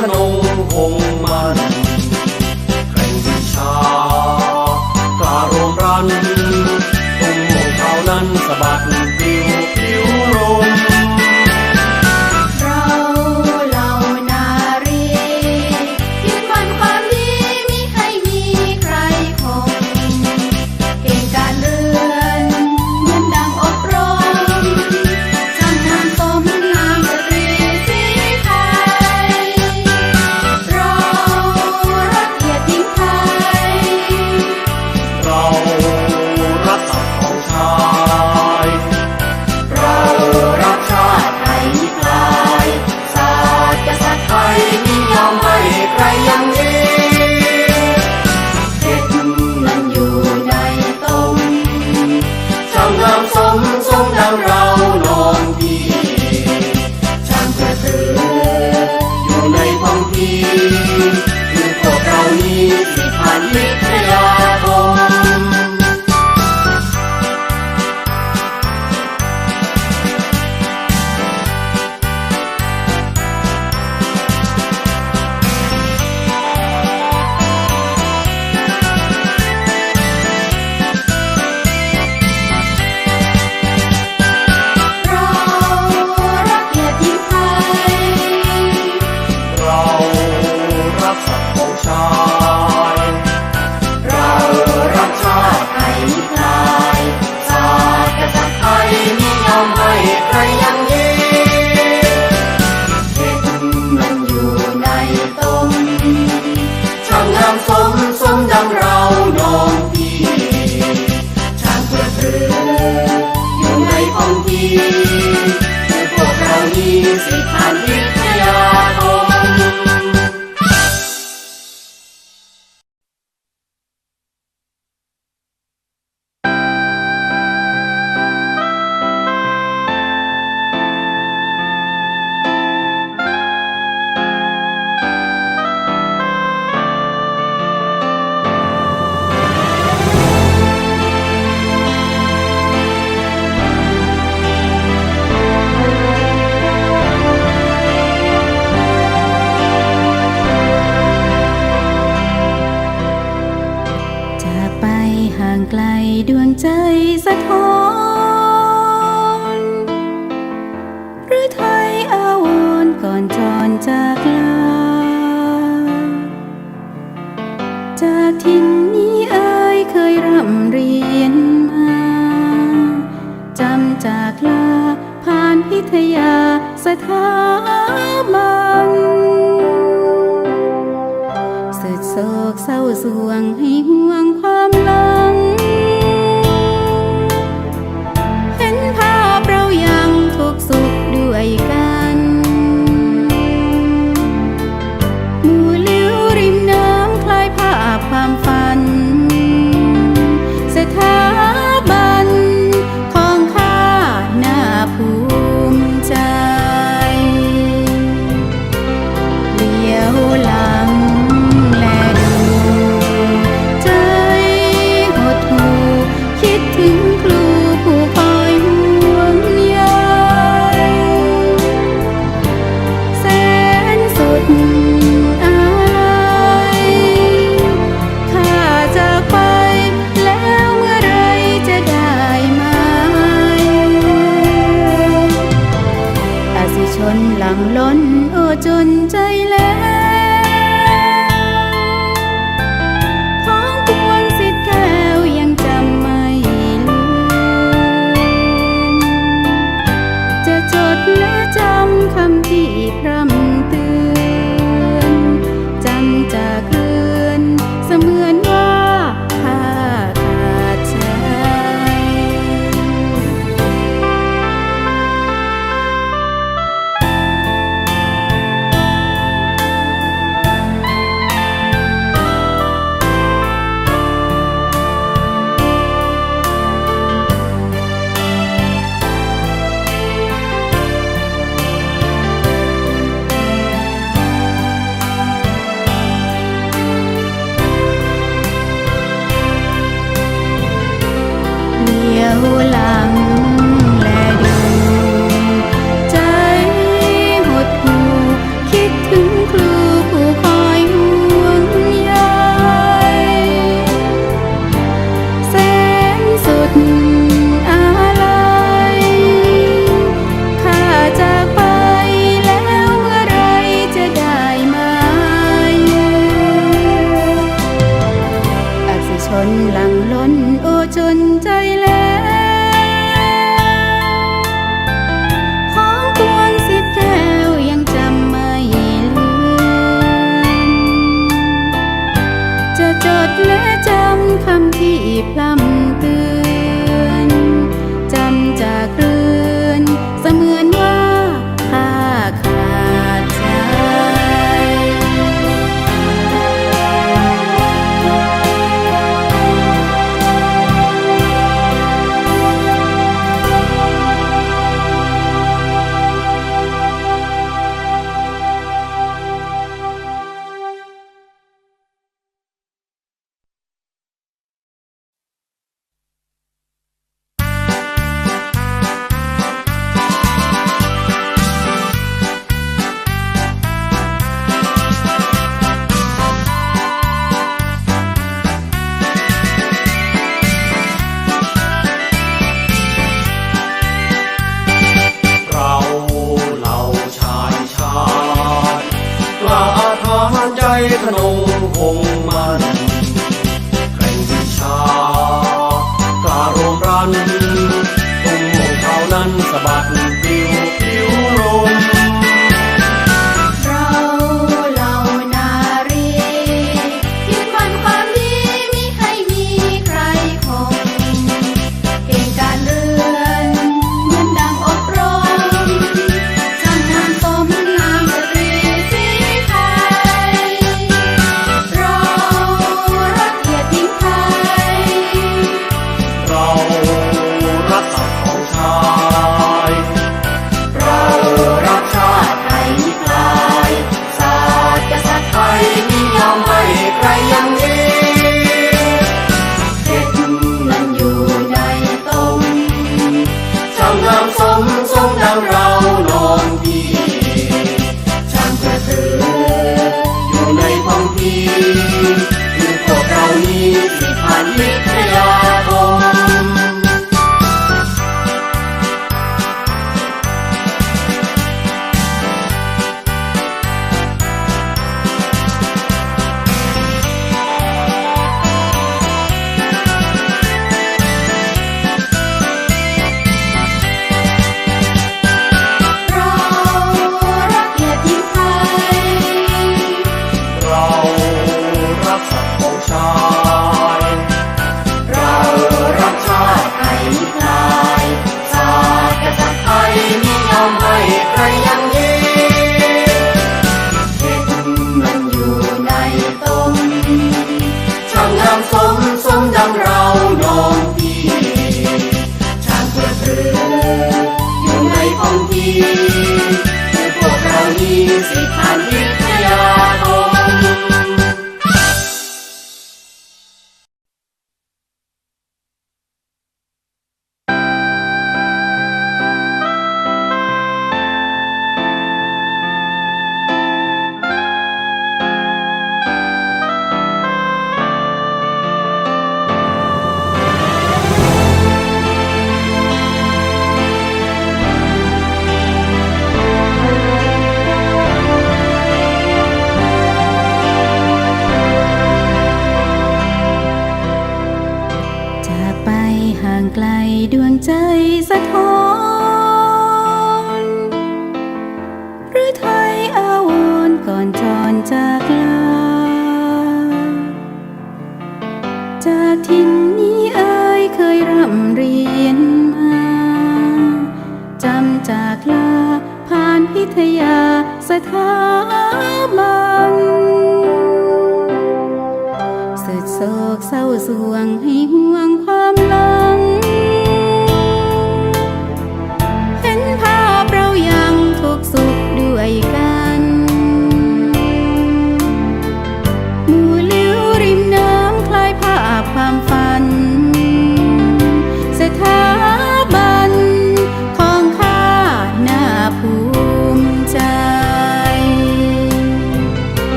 ថ្នងវងបាន ดวงใจสะท้อนหรือไทยอาวรก่อนจอรจากลา จากทินนี้เอ่ยเคยร่ำเรียนมาจำจากลาผ่านพิทยาสถาบันสุดโศกเศร้าสวงให้ ขนงคงมันแข่งวิชา การมรันตุงมองเท่านั้นสะบัด งสมสมดังเราน้องพี่ช้างเพื่ออยู่ในองค์พี่พวกเรานี้สิทธานเพีย ไกลดวงใจสะท้อนหรือไทยอาวรก่อนจอนจากลา จากทินนี้เอ่ยเคยร่ำเรียนมาจำจากลาผ่านพิทยาสถาบันสุดโศกเศร้าสวงให้ห่วงความลา